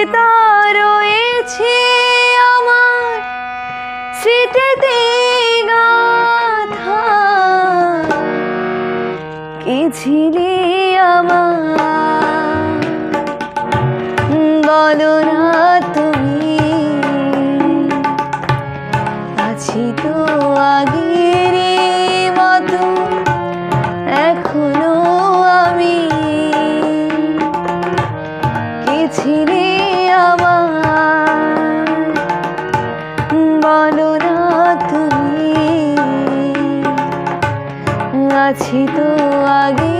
পিতা রয়েছে আমার স্মৃতিতে গাথা কে ছিলি আমার? বলো না তুমি। আছি তো আগের মতো, এখনও আমি। কে ছিলি আছি তো আগের